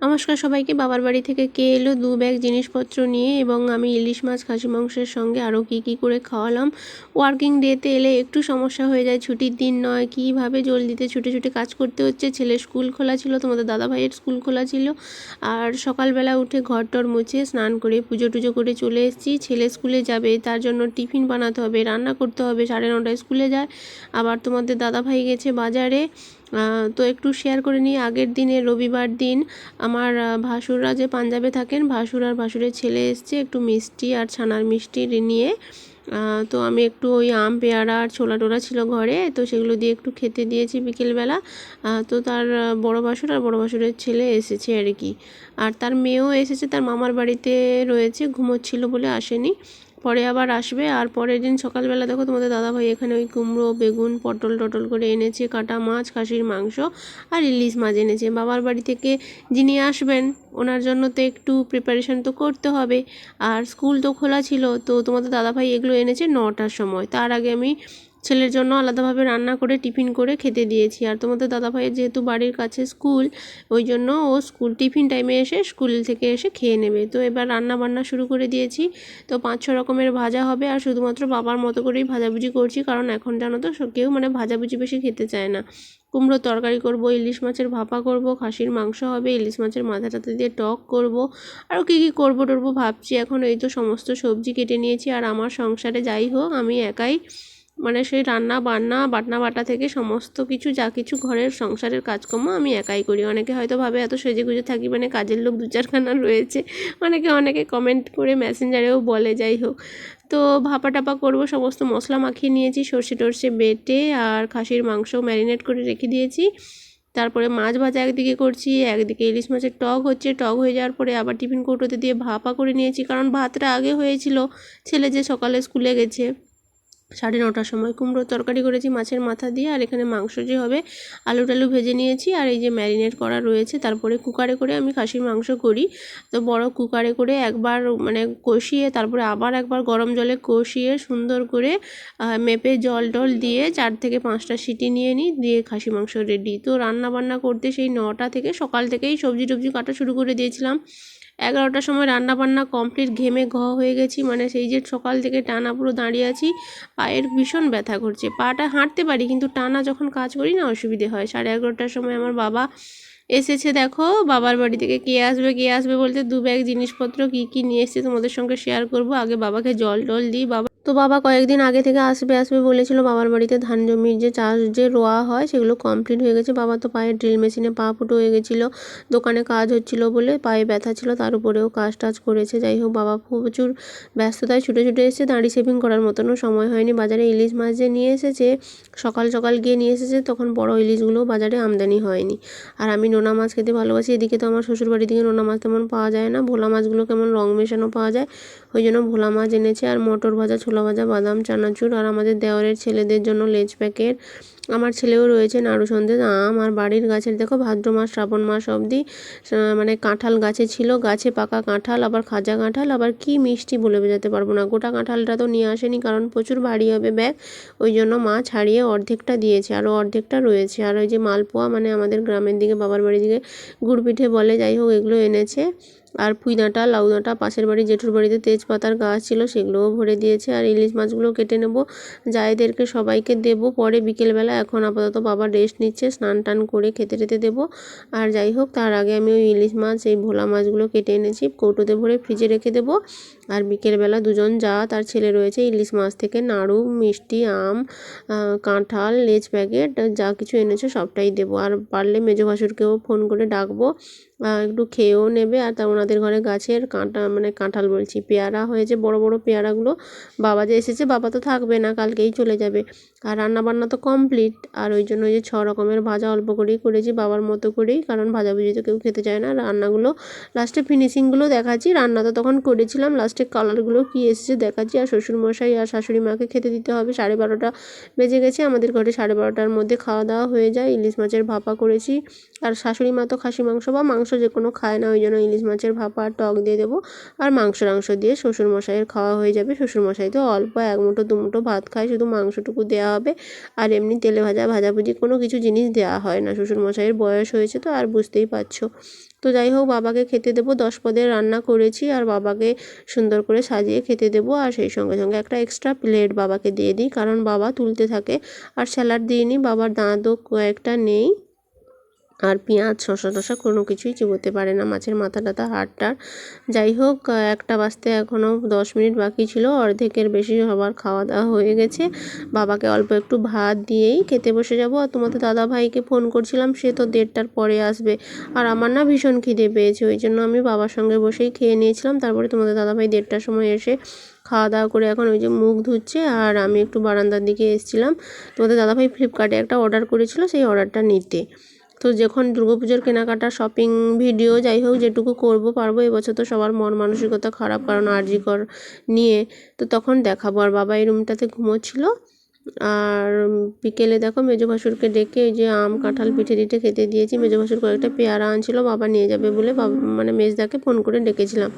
নমস্কার সবাইকে। বাবার বাড়ি থেকে কে এলো? দু ব্যাগ জিনিসপত্র নিয়ে এবং আমি ইলিশ মাছ, খাসি মাংসের সঙ্গে আরও কী কী করে খাওয়ালাম। ওয়ার্কিং ডেতে এলে একটু সমস্যা হয়ে যায়, ছুটির দিন নয়। কীভাবে জলদিতে ছুটে ছুটে কাজ করতে হচ্ছে? ছেলে স্কুল খোলা ছিল, তোমাদের দাদা ভাইয়ের স্কুল খোলা ছিল। আর সকালবেলা উঠে ঘর টর মুছে স্নান করে পুজো টুজো করে চলে এসেছি। ছেলে স্কুলে যাবে, তার জন্য টিফিন বানাতে হবে, রান্না করতে হবে। সাড়ে নটায় স্কুলে যায়। আবার তোমাদের দাদা ভাই গেছে বাজারে। তো একটু শেয়ার করে নিই। আগের দিনে রবিবার দিন আমার ভাসুররা যে পাঞ্জাবে থাকেন, ভাসুর আর ভাসুরের ছেলে এসছে একটু মিষ্টি আর ছানার মিষ্টি নিয়ে। তো আমি একটু ওই আম, পেয়ারা আর ছোলা টোলা ছিল ঘরে, তো সেগুলো দিয়ে একটু খেতে দিয়েছি বিকেলবেলা। তো তার বড় ভাসুর আর বড় ভাসুরের ছেলে এসেছে আর কি। আর তার মেয়েও এসেছে, তার মামার বাড়িতে রয়েছে, ঘুমোচ্ছিল বলে আসেনি। পরে আবার আসবে। আর পরের দিন সকালবেলা দেখো তোমাদের দাদাভাই এখানে ওই কুমড়ো, বেগুন, পটল টটল করে এনেছে, কাটা মাছ, খাসির মাংস আর ইলিশ মাছ এনেছে। বাবার বাড়ি থেকে যিনি আসবেন, ওনার জন্য তো একটু প্রিপারেশান তো করতে হবে। আর স্কুল তো খোলা ছিল, তো তোমাদের দাদাভাই এগুলো এনেছে নটার সময়। তার আগে আমি ছেলের জন্য আলাদাভাবে রান্না করে, টিফিন করে খেতে দিয়েছি। আর তোমাদের দাদাভাইয়ের যেহেতু বাড়ির কাছে স্কুল, ওই জন্য ও স্কুল, টিফিন টাইমে এসে স্কুল থেকে এসে খেয়ে নেবে। তো এবার রান্না বান্না শুরু করে দিয়েছি। তো পাঁচ ছ রকমের ভাজা হবে আর শুধুমাত্র বাবার মতো করেই ভাজাভুজি করছি, কারণ এখন জানো তো কেউ মানে ভাজাভুজি বেশি খেতে চায় না। কুমড়ো তরকারি করব, ইলিশ মাছের ভাপা করব, খাসির মাংস হবে, ইলিশ মাছের মাথা টাথা দিয়ে টক করব, আরও কী কী করব টরবো ভাবছি। এখন এই তো সমস্ত সবজি কেটে নিয়েছি আর আমার সংসারে যাই হোক, আমি একাই মানে সেই রান্না, বান্না, বাটনা, বাটা থেকে সমস্ত কিছু, যা কিছু ঘরের সংসারের কাজকর্ম আমি একাই করি। অনেকে হয়তো ভাবে এত সেজে গুজে থাকি মানে কাজের লোক দু চারখানা রয়েছে। অনেকে অনেকে কমেন্ট করে মেসেঞ্জারেও বলে, যাই হোক। তো ভাপা টাপা করব, সমস্ত মশলা মাখিয়ে নিয়েছি, সর্ষে টর্ষে বেটে আর খাসির মাংস ম্যারিনেট করে রেখে দিয়েছি। তারপরে মাছ ভাজা একদিকে করছি, একদিকে ইলিশ মাছের টক হচ্ছে। টক হয়ে যাওয়ার পরে আবার টিফিন কৌটোতে দিয়ে ভাপা করে নিয়েছি, কারণ ভাতটা আগে হয়েছিল। ছেলে যে সকালে স্কুলে গেছে। সাড়ে নটার সময় কুমড়োর তরকারি করেছি, মাছের মাথা দিয়ে, আর এখানে মাংস যে হবে আলু টালু ভেজে নিয়েছি, আর এই যে ম্যারিনেট করা রয়েছে, তারপরে কুকারে করে আমি খাসির মাংস করি। তো বড় কুকারে করে একবার মানে কষিয়ে, তারপরে আবার একবার গরম জলে কষিয়ে সুন্দর করে মেপে জল টল দিয়ে চার থেকে পাঁচটা সিটি নিয়ে নিই, দিয়ে খাসি মাংস রেডি তো রান্না বান্না করতে সেই নটা থেকে সকাল থেকেই সবজি টবজি কাটা শুরু করে দিয়েছিলাম। এগারোটার সময় রান্না বান্না কমপ্লিট ঘেমে ঘ হয়ে গেছি মানে সেই যে সকাল থেকে টানা পুরো দাঁড়িয়ে আছি, পায়ের ভীষণ ব্যথা করছে। পাটা হাঁটতে পারি, কিন্তু টানা যখন কাজ করি না, অসুবিধে হয়। সাড়ে এগারোটার সময় আমার বাবা এসেছে, দেখো, বাবার বাড়ি থেকে কে আসবে কে আসবে বলতে দু ব্যাগ জিনিসপত্র কি কি নিয়ে এসেছে তোমাদের সঙ্গে শেয়ার করব, আগে বাবাকে জল টল দিই, বাবা তো বাবা কয়েকদিন আগে থেকে আসবে আসবে বলেছিল বাবার বাড়িতে ধান জমির যে চাষ যে রোয়া হয় সেগুলো কমপ্লিট হয়ে গেছে। বাবা তো পায়ে ড্রিল মেশিনে পা ফুটো হয়ে গেছিল, দোকানে কাজ হচ্ছিল বলে পায়ে ব্যথা ছিল, তার উপরেও কাজ টাজ করেছে। যাই হোক, বাবা প্রচুর ব্যস্ততায় ছুটে ছুটে এসেছে। দাঁড়ি শেভিং করার মতনও সময় হয়নি। বাজারে ইলিশ মাছ যে নিয়ে এসেছে, সকাল সকাল গিয়ে নিয়ে এসেছে, তখন বড় ইলিশগুলো বাজারে আমদানি হয়নি। আর আমি নোনা মাছ খেতে ভালোবাসি, এদিকে তো আমার শ্বশুরবাড়ির দিকে নোনা মাছ তেমন পাওয়া যায় না। ভোলা মাছগুলো কেমন রং মেশানো পাওয়া যায় ওই জন্য ভোলা মাছ এনেছে আর মটর ভাজা, ছোলা ভাজা, বাদাম, চানাচুর আর আমাদের দেওয়ারের ছেলেদের জন্য লেজ প্যাকেট। আমার ছেলেও রয়েছে নাড়ু সন্দেশ আম আর বাড়ির গাছের, দেখো ভাদ্র মাস, শ্রাবণ মাস অবধি মানে কাঁঠাল গাছে ছিল, গাছে পাকা কাঁঠাল, আবার খাজা কাঁঠাল, আবার কি মিষ্টি বলে বোঝাতে পারব না। গোটা কাঁঠালটা তো নিয়ে আসেনি কারণ প্রচুর ভারী হবে ব্যাগ, ওই জন্য মা ছাড়িয়ে অর্ধেকটা দিয়েছে আরও অর্ধেকটা রয়েছে। আর ওই যে মালপোয়া মানে আমাদের গ্রামের দিকে, বাবার বাড়ির দিকে গুড় পিঠে বলে, যাই হোক এগুলো এনেছে। আর পুঁই ডাঁটা লাউ ডাঁটা পাশের বাড়ি, জেঠুর বাড়িতে তেজপাতার গাছ ছিল, সেগুলোও ভরে দিয়েছে। আর ইলিশ মাছগুলো কেটে নেব। এদেরকে সবাইকে দেব। পরে বিকেলবেলা এখন আপাতত বাবা রেস্ট নিচ্ছে, স্নান টান করে খেতে টেতে দেবো। আর যাই হোক, তার আগে আমি ওই ইলিশ মাছ, এই ভোলা মাছগুলো কেটে এনেছি। কৌটোতে ভরে ফ্রিজে রেখে দেবো। আর বিকেলবেলা দুজন যা তার ছেলে রয়েছে, ইলিশ মাছ থেকে নাড়ু, মিষ্টি, আম কাঁঠাল, লেজ প্যাকেট, যা কিছু এনেছে সবটাই দেবো। আর পারলে মেজো ভাসুরকেও ফোন করে ডাকবো একটু খেয়েও নেবে। আর তা ওনাদের ঘরে গাছের কাঁটা মানে কাঁঠাল বলছি, পেয়ারা হয়েছে, বড় বড় পেয়ারাগুলো। বাবা যে এসেছে, বাবা তো থাকবে না, কালকেই চলে যাবে। আর রান্না বান্না তো কমপ্লিট আর ওই জন্য ওই যে ছ রকমের ভাজা অল্প করেই করেছি, বাবার মতো করেই, কারণ ভাজাভুজি তো কেউ খেতে চায় না। রান্নাগুলো লাস্টে ফিনিশিংগুলো দেখাচ্ছি। রান্না তো তখন করেছিলাম লাস্টে কালারগুলো কি এসেছে দেখাচ্ছি। আর শ্বশুরমশাই আর শাশুড়ি মাকে খেতে দিতে হবে। সাড়ে বারোটা বেজে গেছে। আমাদের ঘরে সাড়ে বারোটার মধ্যে খাওয়া দাওয়া হয়ে যায়। ইলিশ মাছের ভাপা করেছি। আর শাশুড়ি মা তো খাসি মাংস বা মাংস যে কোনো খায় না, ওই জন্য ইলিশ মাছের ভাপা আর টক দিয়ে দেবো। আর মাংস টাংস দিয়ে শ্বশুরমশাইয়ের খাওয়া হয়ে যাবে। শ্বশুরমশাই তো অল্প, এক মুঠো, দু মুঠো ভাত খায়। শুধু মাংসটুকু দেওয়া হবে। আর এমনি তেলে ভাজা, ভাজাভুজি কোনো কিছু জিনিস দেওয়া হয় না। শ্বশুরমশাইয়ের বয়স হয়েছে তো, আর বুঝতেই পারছ। তো যাই হোক বাবাকে খেতে দেবো, দশ পদের রান্না করেছি আর বাবাকে সুন্দর করে সাজিয়ে খেতে দেবো। আর সেই সঙ্গে সঙ্গে একটা এক্সট্রা প্লেট বাবাকে দিয়ে দিই, কারণ বাবা তুলতে থাকে আর স্যালাড দিইনি বাবার দাঁতও কয়েকটা নেই। আর পেঁয়াজ শশা টশা কোনো কিছুই চিবোতে পারে না। মাছের মাথা টাথা হাড় টাড় যাই হোক, একটা বাজতে এখনও দশ মিনিট বাকি ছিল। অর্ধেকের বেশি সবার খাওয়া দাওয়া হয়ে গেছে। বাবাকে অল্প একটু ভাত দিয়েই খেতে বসে যাব। আর তোমাদের দাদা ভাইকে ফোন করছিলাম, সে তো দেড়টার পরে আসবে। আর আমার না ভীষণ খিদে পেয়েছে, ওই জন্য আমি বাবার সঙ্গে বসেই খেয়ে নিয়েছিলাম। তারপরে তোমাদের দাদা ভাই দেড়টার সময় এসে খাওয়া দাওয়া করে এখন ওই যে মুখ ধুচ্ছে। আর আমি একটু বারান্দার দিকে এসেছিলাম। তোমাদের দাদাভাই ফ্লিপকার্টে একটা অর্ডার করেছিল, সেই অর্ডারটা নিতে। তো যখন পুজোর কেনাকাটা শপিং ভিডিও যাই হোক, যেটুকু করব পারব, এবছর তো সবার মন মানসিকতা খারাপ, কারণ আরজিকর নিয়ে, তো তখন দেখাবো। আর বাবা এই রুমটাতে ঘুমোচ্ছিল, আর বিকেলে দেখো মেজো ভাসুরকে ডেকে যে আম, কাঁঠাল, পিঠে টিঠে খেতে দিয়েছি। মেজো ভাসুর কয়েকটা পেয়ারা আনছিল, বাবা নিয়ে যাবে বলে বাবা মানে মেজদাকে ফোন করে ডেকেছিলাম।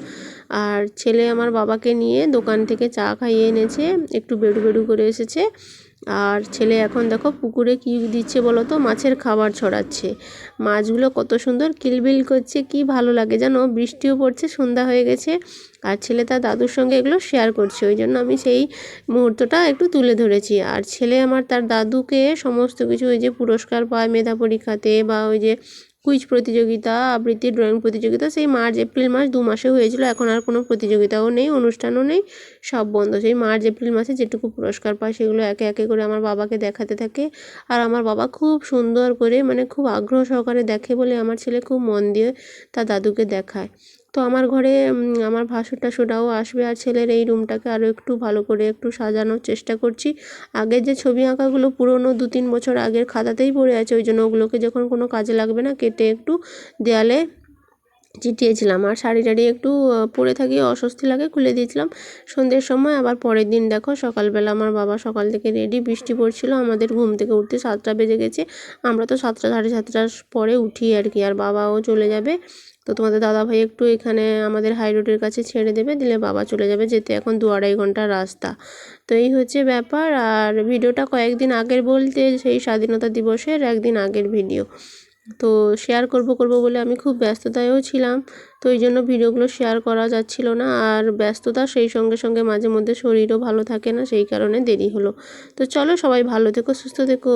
আর ছেলে আমার বাবাকে নিয়ে দোকান থেকে চা খাইয়ে এনেছে, একটু বেড়ু বেড়ু করে এসেছে। আর ছেলে এখন দেখো পুকুরে কী দিচ্ছে বলো তো? মাছের খাবার ছড়াচ্ছে। মাছগুলো কত সুন্দর কিলবিল করছে, কি ভালো লাগে জানো? বৃষ্টিও পড়ছে, সন্ধ্যা হয়ে গেছে, আর ছেলে তার দাদুর সঙ্গে এগুলো শেয়ার করছে। ওই জন্য আমি সেই মুহূর্তটা একটু তুলে ধরেছি। আর ছেলে আমার তার দাদুকে সমস্ত কিছু ওই যে পুরস্কার পায়, মেধা পরীক্ষাতে বা ওই যে কুইজ প্রতিযোগিতা, আবৃত্তি, ড্রয়িং প্রতিযোগিতা, সেই মার্চ, এপ্রিল মাস দু মাসে হয়েছিল। এখন আর কোনো প্রতিযোগিতাও নেই, অনুষ্ঠানও নেই, সব বন্ধ। সেই মার্চ, এপ্রিল মাসে যেটুকু পুরস্কার পায় সেগুলো একে একে করে আমার বাবাকে দেখাতে থাকে। আর আমার বাবা খুব সুন্দর করে মানে খুব আগ্রহ সহকারে দেখে বলে আমার ছেলে খুব মন দিয়ে তার দাদুকে দেখায়। তো আমার ঘরে আমার ভাসুর টাসুরাও আসবে আর ছেলের এই রুমটাকে আরও একটু ভালো করে একটু সাজানোর চেষ্টা করছি। আগের যে ছবি আঁকাগুলো পুরনো দু তিন বছর আগের খাতাতেই পড়ে আছে, ওই জন্য ওগুলোকে যখন কোনো কাজে লাগবে না, কেটে একটু দেয়ালে চিটিয়েছিলাম। আর শাড়ি টাড়ি একটু পরে থাকি, অস্বস্তি লাগে, খুলে দিয়েছিলাম। সন্ধ্যের সময়, আবার পরের দিন দেখো, সকালবেলা আমার বাবা সকাল থেকে রেডি বৃষ্টি পড়ছিল, আমাদের ঘুম থেকে উঠতে সাতটা বেজে গেছে। আমরা তো সাতটা, সাড়ে সাতটার পরে উঠি আর কি, আর বাবাও চলে যাবে। তো তোমাদের দাদাভাই একটু এখানে আমাদের হাই রোডের কাছে ছেড়ে দেবে, দিলে বাবা চলে যাবে যেতে এখন দু আড়াই ঘণ্টার রাস্তা। তো এই হচ্ছে ব্যাপার, আর ভিডিওটা কয়েকদিন আগের বলতে সেই স্বাধীনতা দিবসের একদিন আগের ভিডিও। তো শেয়ার করব করব বলে আমি খুব ব্যস্ততায়ও ছিলাম, তো এই জন্য ভিডিওগুলো শেয়ার করা যাচ্ছিল না, আর ব্যস্ততা সেই সঙ্গে সঙ্গে মাঝে মধ্যে শরীরও ভালো থাকে না, সেই কারণে দেরি হলো। তো চলো সবাই ভালো থেকো, সুস্থ থেকো।